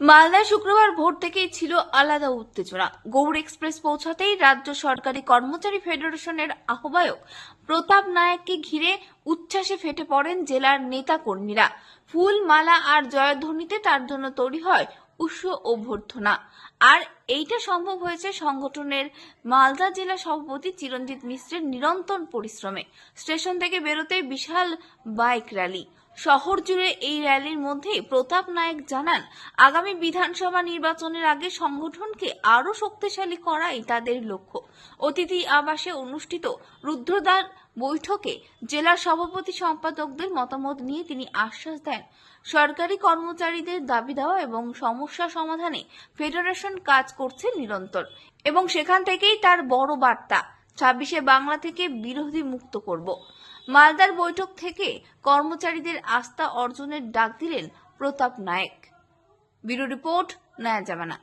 মালদায় শুক্রবার ভোর থেকেই ছিল আলাদা উত্তেজনা। গৌড় এক্সপ্রেস পৌঁছাতেই রাজ্য সরকারি কর্মচারী ফেডারেশনের আহ্বায়ক প্রতাপ নায়েককে ঘিরে উচ্ছ্বাসে ফেটে পড়েন জেলার নেতা কর্মীরা ফুল মালা আর জয়ধ্বনিতে তার জন্য তৈরি হয় উৎস অভ্যর্থনা। আর এইটা সম্ভব হয়েছে সংগঠনের মালদা জেলা সভাপতি চিরঞ্জিত মিশ্রের নিরন্তর পরিশ্রমে। স্টেশন থেকে বেরোতে বিশাল বাইক র্যালি। শহর জুড়ে এই র্যালির মধ্যে প্রতাপ নায়েক জানান, আগামী বিধানসভা নির্বাচনের আগে সংগঠনকে আরও শক্তিশালী করাই তাদের লক্ষ্য। অতিথি আবাসে অনুষ্ঠিত রুদ্রদ্বার বৈঠকে জেলার সভাপতি সম্পাদকদের মতামত নিয়ে তিনি আশ্বাস দেন। সরকারি কর্মচারীদের দাবি দেওয়া এবং সমস্যা সমাধানে ফেডারেশন কাজ করছে নিরন্তর এবং সেখান থেকেই তার বড় বার্তা, ছাব্বিশে বাংলা থেকে বিরোধী মুক্ত করব। মালদার বৈঠক থেকে কর্মচারীদের আস্থা অর্জনের ডাক দিলেন প্রতাপ নায়েক। ব্যুরো রিপোর্ট, নয়া জামানা।